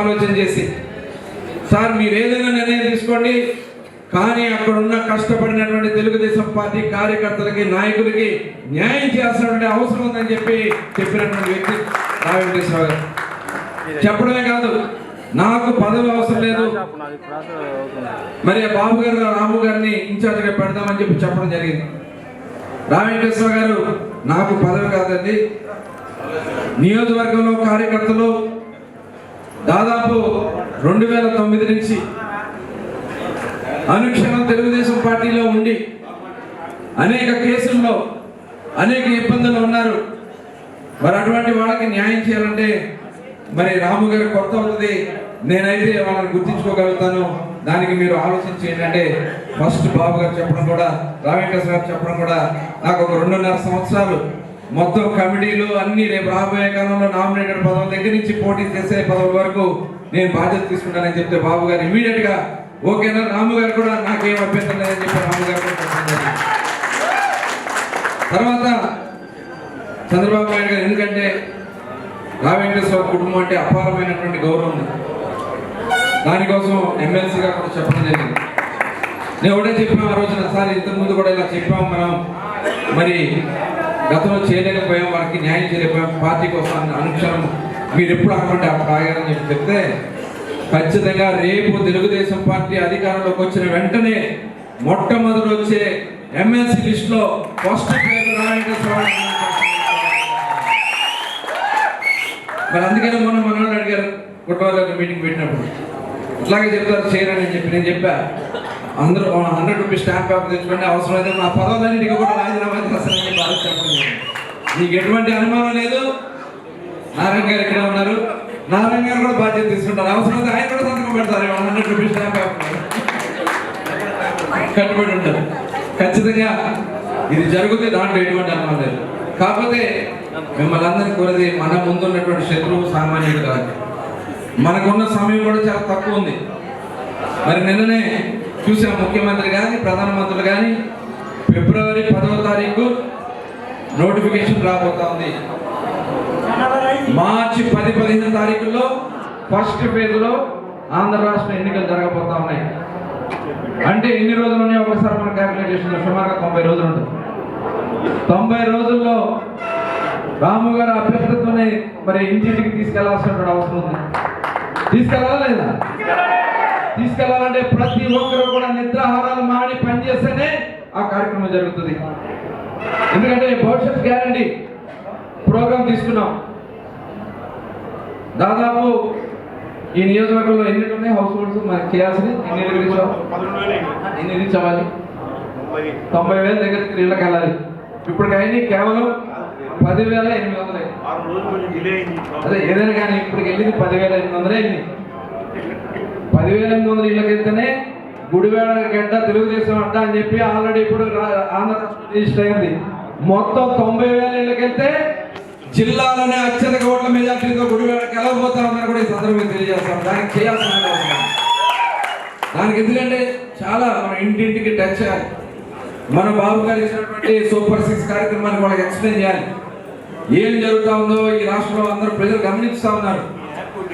ఆలోచన చేసి సార్ మీరు ఏదైనా నిర్ణయం తీసుకోండి. కానీ అక్కడ ఉన్న కష్టపడినటువంటి తెలుగుదేశం పార్టీ కార్యకర్తలకి నాయకులకి న్యాయం చేయాల్సినటువంటి అవసరం ఉందని చెప్పి చెప్పినటువంటి వ్యక్తి రావెంకటేశ్వర గారు. చెప్పడమే కాదు నాకు పదవి అవసరం లేదు. మరి బాబు గారు రాము గారిని ఇన్ఛార్జ్గా పెడదామని చెప్పి చెప్పడం జరిగింది. రావెంకటేశ్వర గారు నాకు పదవి కాదండి. నియోజకవర్గంలో కార్యకర్తలు దాదాపు రెండు వేల తొమ్మిది నుంచి అనుక్షణం తెలుగుదేశం పార్టీలో ఉండి అనేక కేసుల్లో అనేక ఇబ్బందులు ఉన్నారు. మరి అటువంటి వాళ్ళకి న్యాయం చేయాలంటే మరి రాము గారు కొత్త అవుతుంది నేనైతే వాళ్ళని గుర్తించుకోగలుగుతాను. దానికి మీరు ఆలోచించి ఏంటంటే ఫస్ట్ బాబు గారు చెప్పడం కూడా రామేశ్వర గారు చెప్పడం కూడా నాకు ఒక రెండున్నర సంవత్సరాలు మొత్తం కమిటీలు అన్ని రేపు రాబోయే కాలంలో నామినేటెడ్ పదవుల దగ్గర నుంచి పోటీ చేసే పదవుల వరకు నేను బాధ్యత తీసుకుంటానని చెప్తే బాబు గారు ఇమీడియట్గా ఓకేనా రాము గారు కూడా నాకేం అభ్యంతరం లేదని చెప్పి రాము గారు కూడా తర్వాత చంద్రబాబు నాయుడు గారు ఎందుకంటే రా వెంకటేశ్వర కుటుంబం అంటే అపారమైనటువంటి గౌరవం దానికోసం ఎమ్మెల్సీగా కూడా చెప్పడం జరిగింది. నేను ఒకటే చెప్పాము ఆ రోజున సార్ ఇంతకు ముందు కూడా ఇలా చెప్పాము మనం. మరి గతంలో చేయలేకపోయాం వారికి న్యాయం చేయలేకపోయాం పార్టీ కోసం అనుక్షణం మీరు ఎప్పుడు అనుకుంటే అప్పుడు ఆగారని చెప్పి చెప్తే ఖచ్చితంగా రేపు తెలుగుదేశం పార్టీ అధికారంలోకి వచ్చిన వెంటనే మొట్టమొదటి వచ్చే ఎమ్మెల్సీ లిస్టులో ఫస్ట్ పేరు నారాయణ మరి అందుకనే మొన్న మనోళ్ళు అడిగారు కుటుంబాలకు మీటింగ్ పెట్టినప్పుడు. ఇట్లాగే చెప్తారు చేయరని చెప్పి నేను చెప్పా. అందరూ హండ్రెడ్ రూపీస్ స్టాంప్ పేపర్ తెచ్చుకోండి అయితే నా పదవులన్నిటికీ కూడా రాజీనామా చేస్తానని చెప్పి చెప్పండి నీకు ఎటువంటి అనుమానం లేదు? నారాయణ గారు ఇక్కడ ఉన్నారు. నారాయణ గారు కూడా బాధ్యత తీసుకుంటారు. అవసరమైతే ఆయన కూడా సంతకం పెడతారు హండ్రెడ్ రూపీస్ స్టాంప్ పేపర్ కట్టుబడి ఉంటారు. ఖచ్చితంగా ఇది జరుగుతే దాంట్లో ఎటువంటి అనుమానం లేదు. కాకపోతే మిమ్మల్ని అందరినీ కోరేది మన ముందున్నటువంటి శత్రువు సామాన్యుడు కాదు. మనకున్న సమయం కూడా చాలా తక్కువ ఉంది. మరి నిన్ననే చూసాం ముఖ్యమంత్రి కానీ ప్రధానమంత్రులు కానీ ఫిబ్రవరి పదవ తారీఖు నోటిఫికేషన్ రాబోతా ఉంది. మార్చి పది పదిహేను తారీఖుల్లో ఫస్ట్ ఫేజ్లో ఆంధ్ర రాష్ట్ర ఎన్నికలు జరగబోతా ఉన్నాయి. అంటే ఎన్ని రోజులునే ఒకసారి మనం క్యాలిక్యులేట్ చేసిన సుమారుగా తొంభై రోజులు ఉంటుంది. తొంభై రోజుల్లో రాము గారు అభ్యర్థితోనే మరి ఇంటింటికి తీసుకెళ్ళాల్సిన అవసరం ఉంది. తీసుకెళ్ళాలా తీసుకెళ్ళాలంటే ప్రతి ఒక్కరు కూడా నిద్రాహారాలు మాని పనిచేస్తేనే ఆ కార్యక్రమం జరుగుతుంది. ఎందుకంటే భవిష్యత్ గ్యారంటీ ప్రోగ్రామ్ తీసుకున్నాం. దాదాపు ఈ నియోజకవర్గంలో ఎన్ని ఉన్నాయి? హౌస్ హోల్డ్స్ మనకి చేయాల్సింది ఎన్ని రీచ్ ఎన్ని రీచ్ అవ్వాలి తొంభై వేల దగ్గరికి ఇళ్ళకి వెళ్ళాలి ఇప్పుడు కానీ కేవలం పదివేల ఎనిమిది వందలే అదే ఏదైనా కానీ ఇప్పటికి వెళ్ళింది పదివేల ఎనిమిది వందలే వెళ్ళింది పదివేల ఎనిమిది వందల ఇళ్ళకి వెళ్తేనే గుడివేడ గడ్డ తెలుగుదేశం అడ్డ అని చెప్పి ఆల్రెడీ ఇప్పుడు రా- ఆంధ్ర రాష్ట్రం రిజిస్టర్ అయింది. మొత్తం తొంభై వేల ఇళ్ళకి వెళ్తే జిల్లాలోనే అత్యధిక ఓట్ల మెజార్టీతో గుడివేడ గెలవబోతా ఉందని కూడా ఈ సందర్భంగా తెలియజేస్తాం. దానికి చేయాల్సిన. దానికి ఎందుకంటే చాలా మన ఇంటింటికి టచ్ చేయాలి. మన బాబు గారు ఇచ్చినటువంటి సూపర్ సిక్స్ కార్యక్రమాన్ని వాళ్ళకి ఎక్స్ప్లెయిన్ చేయాలి. ఏం జరుగుతా ఉందో ఈ రాష్ట్రంలో అందరూ ప్రజలు గమనిస్తా ఉన్నారు.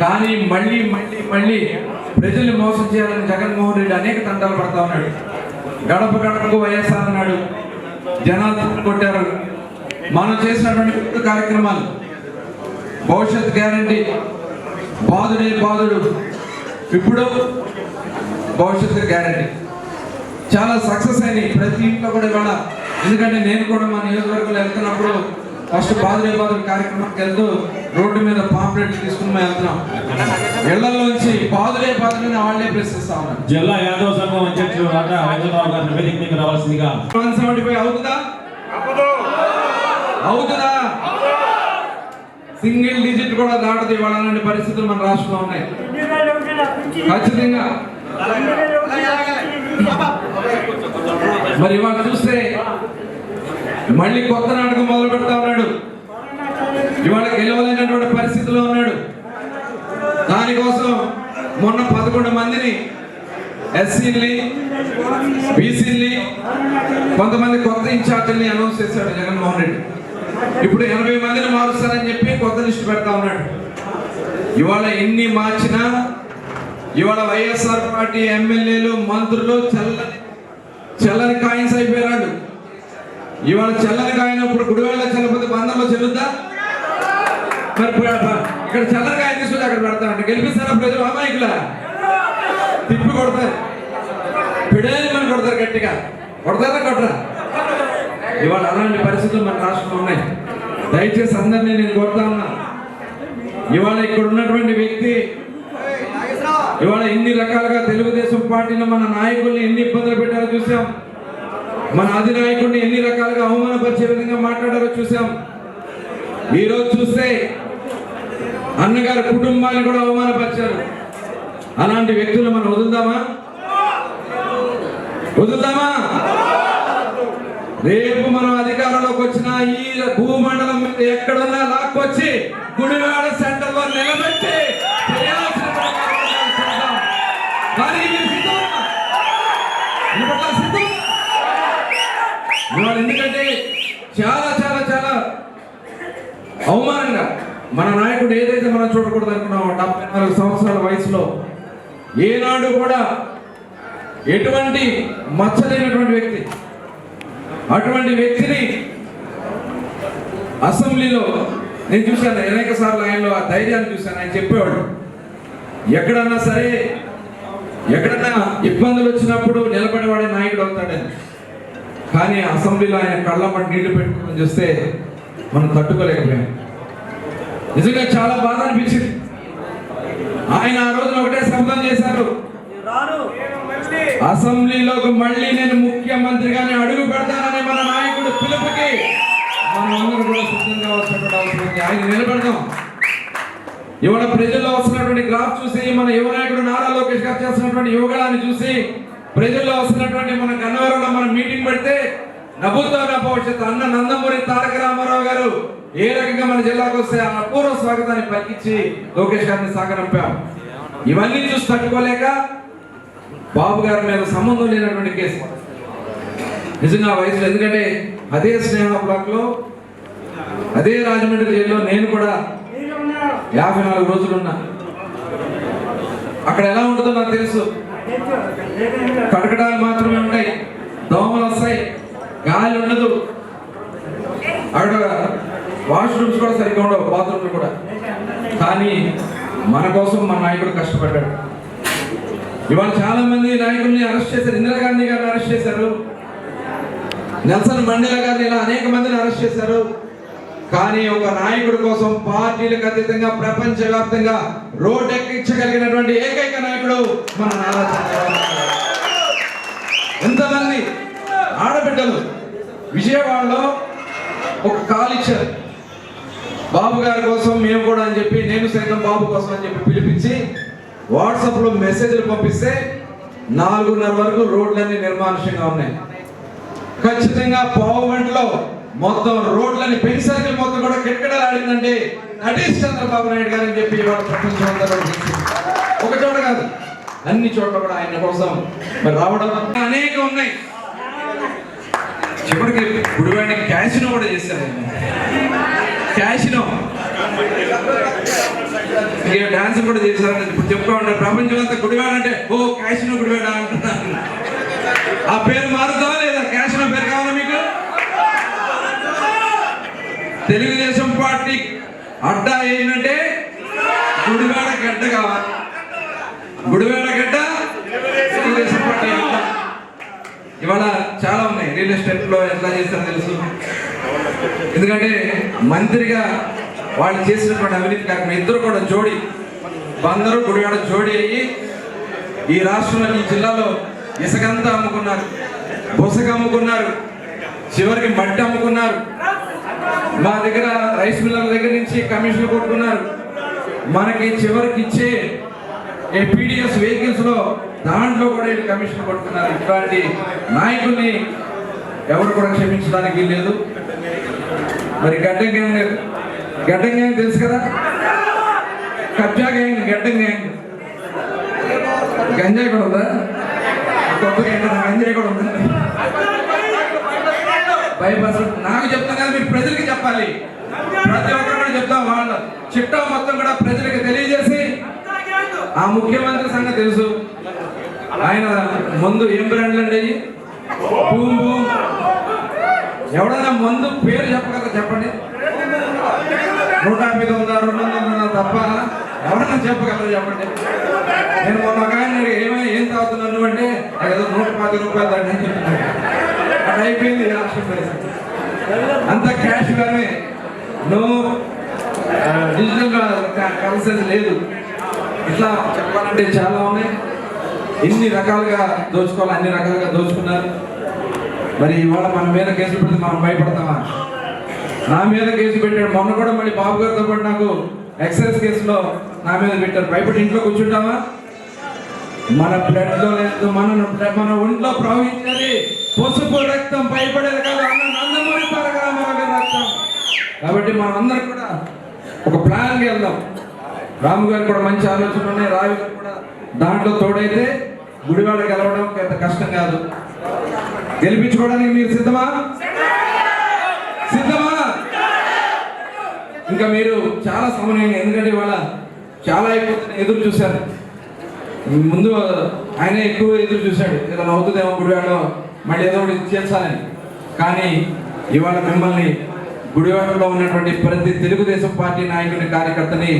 కానీ మళ్ళీ మళ్ళీ మళ్ళీ ప్రజల్ని మోసం చేయాలని జగన్మోహన్ రెడ్డి అనేక తంటాలు పడతా ఉన్నాడు. గడప గడపకు వైఎస్ఆర్ అన్నాడు. జనాలు కొట్టారు. మనం చేసినటువంటి కార్యక్రమాలు. భవిష్యత్ గ్యారంటీ. బాధుడే బాధుడు. ఇప్పుడు భవిష్యత్తు గ్యారంటీ. చాలా సక్సెస్ అయినాయి ప్రతి ఇంట్లో కూడా ఇవాళ. ఎందుకంటే నేను కూడా మా నియోజకవర్గంలో వెళ్తున్నప్పుడు ఫస్ట్ బాధుడే బాధుడు కార్యక్రమానికి వెళ్తూ రోడ్డు మీద పాంప్లెట్ తీసుకుని మేము వెళ్తున్నాం. ఇళ్ళలోంచి బాధుడే బాధుడని వాళ్ళే ప్రశ్నిస్తా ఉన్నారు. జిల్లా యాదవ సంఘం అధ్యక్షుడు రాజా వెంకటరావు గారిని వేదికకి రావాల్సిందిగా. వన్ సెవెంటీ ఫైవ్ అవుతుందా? అవుతుందా? సింగిల్ డిజిట్ కూడా దాటదు ఇవాళ అలాంటి పరిస్థితులు మన రాష్ట్రంలో ఉన్నాయి. ఖచ్చితంగా. మరి ఇవాళ చూస్తే మళ్ళీ కొత్త నాటకం మొదలు పెడతా ఉన్నాడు. ఇవాళ గెలవలేనటువంటి పరిస్థితిలో ఉన్నాడు. దానికోసం మొన్న పదకొండు మందిని ఎస్సీని బీసీని కొంతమంది కొత్త ఇన్ఛార్జీని అనౌన్స్ చేశాడు జగన్మోహన్ రెడ్డి. ఇప్పుడు ఎనభై మందిని మారుస్తారని చెప్పి కొత్త లిస్టు పెడతా ఉన్నాడు. ఇవాళ ఎన్ని మార్చినా ఇవాళ వైఎస్ఆర్ పార్టీ ఎమ్మెల్యేలు మంత్రులు చల్లని చల్లని కాయిన్స్ అయిపోయారు ఇవాళ చల్లని కాయినప్పుడు గుడివేళ చల్లపోతే బంధంలో చెల్లుద్దా? మరి ఇక్కడ చల్లని కాయ తీసుకొచ్చి అక్కడ అంటే గెలిపిస్తారా ప్రజలు? అమాయకుల తిప్పి కొడతారు. పిడేని మనం కొడతారు గట్టిగా. కొడతారా కొట్టరా? ఇవాళ అలాంటి పరిస్థితులు మన రాష్ట్రంలో ఉన్నాయి. దయచేసి అందరినీ నేను కోరుతా ఉన్నా. ఇవాళ ఇక్కడ ఉన్నటువంటి వ్యక్తి ఇవాళ ఎన్ని రకాలుగా తెలుగుదేశం పార్టీలో మన నాయకుల్ని ఎన్ని ఇబ్బందులు పెట్టారో చూసాం. మన అధినాయకుడిని ఎన్ని రకాలుగా అవమానపరిచే విధంగా మాట్లాడారో చూసాం ఈ రోజు చూస్తే అన్నగారి కుటుంబాన్ని కూడా అవమానపరిచారు. అలాంటి వ్యక్తులు మనం వదులుదామా? వదులుదామా? రేపు మనం అధికారంలోకి వచ్చిన ఈ భూమండలం మీద ఎక్కడున్నా లాక్కొచ్చి గుడివాడ సెంటర్లో నిలబెట్టి చేయాల్సిన కార్యక్రమాలు చేద్దాం. దానికి మీరు సిద్ధమా? నిలబడాలి సిద్ధమా? ఇవాళ ఎందుకంటే చాలా చాలా చాలా అవమానంగా మన నాయకుడు ఏదైతే మనం చూడకూడదు అనుకున్నామో డెబ్బై నాలుగు సంవత్సరాల వయసులో ఏనాడు కూడా ఎటువంటి మచ్చలేనటువంటి వ్యక్తి అటువంటి వ్యక్తిని అసెంబ్లీలో నేను చూశాను అనేక సార్లు ఆయనలో ఆ ధైర్యాన్ని చూశాను ఆయన చెప్పేవాడు ఎక్కడన్నా సరే ఎక్కడన్నా ఇబ్బందులు వచ్చినప్పుడు నిలబడేవాడే నాయకుడు అవుతాడని. కానీ అసెంబ్లీలో ఆయన కళ్ళ పట్టి నీళ్ళు పెట్టుకుని చూస్తే మనం తట్టుకోలేకపోయాం నిజంగా చాలా బాధ అనిపించింది. ఆయన ఆ రోజున ఒకటే శబ్దం చేశారు. అసెంబ్లీలోకి మళ్ళీ నేను ముఖ్యమంత్రిగానే అడుగు పెడతానని మన నాయకుడు పిలుపుకి మనం అందరూ కూడా సిద్ధంగా వచ్చినటువంటి అవసరం ఉంది ఆయన నిలబెడదాం. ఇవాళ ప్రజల్లో వస్తున్నటువంటి గ్రాఫ్ చూసి మన యువ నాయకుడు నారా లోకేష్ గారు చేస్తున్నటువంటి యువగళాన్ని చూసి ప్రజల్లో వస్తున్నటువంటి మన గన్నవరంలో మనం మీటింగ్ పెడితే నవ్వుతో నా భవిష్యత్తు అన్న నందమూరి తారక రామారావు గారు ఏ రకంగా మన జిల్లాకు వస్తే ఆ అపూర్వ స్వాగతాన్ని పలికించి లోకేష్ గారిని సాగనంపాం. ఇవన్నీ చూసి తట్టుకోలేక బాబు గారి మీద సంబంధం లేనటువంటి కేసు. నిజంగా వయసులో ఎందుకంటే అదే స్నేహ బ్లాక్లో అదే రాజమండ్రి జైల్లో నేను కూడా యాభై నాలుగు రోజులున్నా అక్కడ ఎలా ఉంటుందో నాకు తెలుసు. కడకడాలు మాత్రమే ఉంటాయి. దోమలు వస్తాయి. గాలి ఉండదు అక్కడ వాష్రూమ్స్ కూడా సరిగ్గా ఉండవు బాత్రూమ్లు కూడా. కానీ మన కోసం మన నాయకుడు కష్టపడ్డాడు. ఇవాళ చాలా మంది నాయకుల్ని అరెస్ట్ చేశారు ఇందిరాగాంధీ గారిని అరెస్ట్ చేశారు. నెల్సన్ మండేలా గారిని ఇలా అనేక మందిని అరెస్ట్ చేశారు. కానీ ఒక నాయకుడి కోసం పార్టీలకు అతీతంగా ప్రపంచవ్యాప్తంగా రోడ్ ఎక్కించగలిగినటువంటి ఏకైక నాయకుడు మన నారా చంద్రబాబు ఎంతమంది ఆడబిడ్డలు విజయవాడలో ఒక కాల్ ఇచ్చారు. బాబు గారి కోసం మేము కూడా అని చెప్పి నేను సైతం బాబు కోసం అని చెప్పి పిలిపించి వాట్సాప్లో మెసేజ్లు పంపిస్తే నాలుగున్నర వరకు రోడ్లన్నీ నిర్మానుష్యంగా ఉన్నాయి. ఖచ్చితంగా పావుగంటలో మొత్తం రోడ్లని పెన్ సర్కిల్ మొత్తం కూడా కిటకిటలు ఆడిందంటే నటీష్ చంద్రబాబు నాయుడు గారు అని చెప్పి ఇవాళ ప్రపంచం అంతా ఒక చోట కాదు అన్ని చోట్ల కూడా ఆయన కోసం మరి రావడం. అనేక ఉన్నాయి. చివరికి గుడివాడిని క్యాషినో కూడా చేశారు. క్యాషినో. ఇక డాన్స్ కూడా చేశారని ఇప్పుడు చెప్తా ఉంటారు. ప్రపంచం అంతా గుడివాడ అంటే ఓ క్యాషినో గుడివాడ అంటున్నారు ఆ పేరు మారుతావా లేదా? క్యాషినో పేరు కావాలా మీకు? తెలుగుదేశం పార్టీ అడ్డా ఏంటంటే గుడివాడ గడ్డ కావాలి. గుడివాడ గడ్డ తెలుగుదేశం పార్టీ ఇవాళ రియల్ ఎస్టేట్లో ఎట్లా చేస్తారో తెలుసు? ఎందుకంటే మంత్రిగా వాళ్ళు చేసినటువంటి అవినీతి కార్యక్రమం ఇద్దరు కూడా జోడి. అందరూ గుడివాడ జోడి అయ్యి ఈ రాష్ట్రంలో ఈ జిల్లాలో ఇసుకంతా అమ్ముకున్నారు. బుసక అమ్ముకున్నారు. చివరికి మట్టి అమ్ముకున్నారు. మా దగ్గర రైస్ మిల్లర్ల దగ్గర నుంచి కమిషన్లు కొట్టుకున్నారు. మనకి చివరికి ఇచ్చే పీడిఎస్ వెహికల్స్లో దాంట్లో కూడా వీళ్ళు కమిషన్ కొట్టుకున్నారు. ఇట్లాంటి నాయకుల్ని ఎవరు కూడా క్షమించడానికి లేదు మరి గడ్డం గ్యాంగ్ గడ్డం గ్యాంగ్ తెలుసు కదా? కబ్జా గ్యాంగ్ గడ్డం గ్యాంగ్ గంజాయి కూడా ఉందా? కొత్త గంజాయి కూడా ఉందా? బైపాస్ నాకు చెప్తాను కదా మీరు ప్రజలకి చెప్పాలి. ప్రతి ఒక్కరు కూడా చెప్తాం వాళ్ళ. చిట్టా మొత్తం కూడా ప్రజలకు తెలియజేసి ఆ ముఖ్యమంత్రి సంగతి తెలుసు. ఆయన ముందు ఏం బ్రాండ్లు అండి అయ్యి? ఎవడైనా ముందు పేరు చెప్పగలరా చెప్పండి? నూట యాభై తొమ్మిది రెండు వందల ఉందా తప్ప ఎవరైనా చెప్పగలరా చెప్పండి? నేను మొన్న ఒక ఆయన అడిగి, ఏమై ఏం తాగుతున్నాను అంటే ఏదో నూట పది రూపాయలు దండి అని చెప్తున్నాను అయిపోయింది ఈ పరిస్థితి. అంత క్యాష్ గానే నో డిజిటల్ కరెన్సీ లేదు. ఇట్లా చెప్పాలంటే చాలా ఉన్నాయి. ఎన్ని రకాలుగా దోచుకోవాలి అన్ని రకాలుగా దోచుకున్నారు. మరి ఇవాళ మన మీద కేసులు పెడితే మనం భయపడతామా? నా మీద కేసు పెట్టాడు. మొన్న కూడా మళ్ళీ బాబు గారితో పాటు నాకు ఎక్సైజ్ కేసులో నా మీద పెట్టారు. భయపడి ఇంట్లో కూర్చుంటామా మన బ్లడ్లో లేదు మన మన ఒంట్లో ప్రవహించేది పసుపు రక్తం. భయపడేది కాదు. నందమూరి తారక గారి రక్తం. కాబట్టి మనం అందరం కూడా ఒక ప్లాన్ వెళ్దాం రాము గారు కూడా మంచి ఆలోచనలు ఉన్నాయి. రావి గారు కూడా దాంట్లో తోడైతే గుడివాడ గెలవడం పెద్ద కష్టం కాదు. గెలిపించుకోవడానికి మీరు సిద్ధమా? సిద్ధమా? ఇంకా మీరు చాలా సమయం ఎందుకంటే ఇవాళ చాలా ఎక్కువ ఎదురు చూశారు. ముందు ఆయన ఎక్కువ ఎదురు చూశాడు. ఏదైనా నవ్వుతుందేమో గుడివాడలో మళ్ళీ ఏదో ఒకటి చేస్తానని కానీ ఇవాళ మిమ్మల్ని గుడివాడలో ఉన్నటువంటి ప్రతి తెలుగుదేశం పార్టీ నాయకుని కార్యకర్తని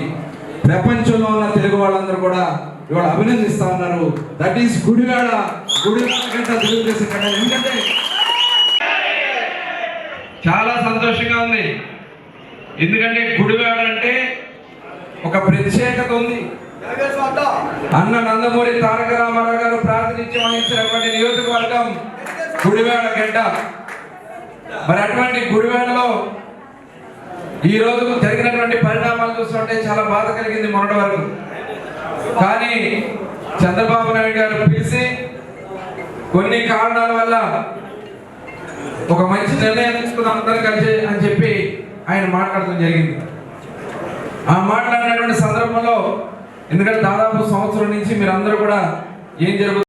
ప్రపంచంలో ఉన్న తెలుగు వాళ్ళందరూ కూడా ఇవాళ అభినందిస్తా ఉన్నారు. దట్ ఈస్ గుడివాడ గుడివాడ తెలుగుదేశం కంటే ఎందుకంటే చాలా సంతోషంగా ఉంది. ఎందుకంటే గుడివాడ అంటే ఒక ప్రత్యేకత ఉంది. అన్న నందమూరి తారక రామారావు గారు ప్రాతినిధ్యం వహించినటువంటి నియోజకవర్గం గుడివాడ గడ్డ మరి అటువంటి గుడివాడలో ఈ రోజు జరిగినటువంటి పరిణామాలు చూస్తుంటే చాలా బాధ కలిగింది మొన్నటి వరకు. కానీ చంద్రబాబు నాయుడు గారు పిలిచి కొన్ని కారణాల వల్ల ఒక మంచి నిర్ణయం తీసుకున్నాం అందరం కలిసి అని చెప్పి ఆయన మాట్లాడడం జరిగింది. ఆ మాట్లాడినటువంటి సందర్భంలో ఎందుకంటే దాదాపు సంవత్సరం నుంచి మీరందరూ కూడా ఏం జరుగుతుంది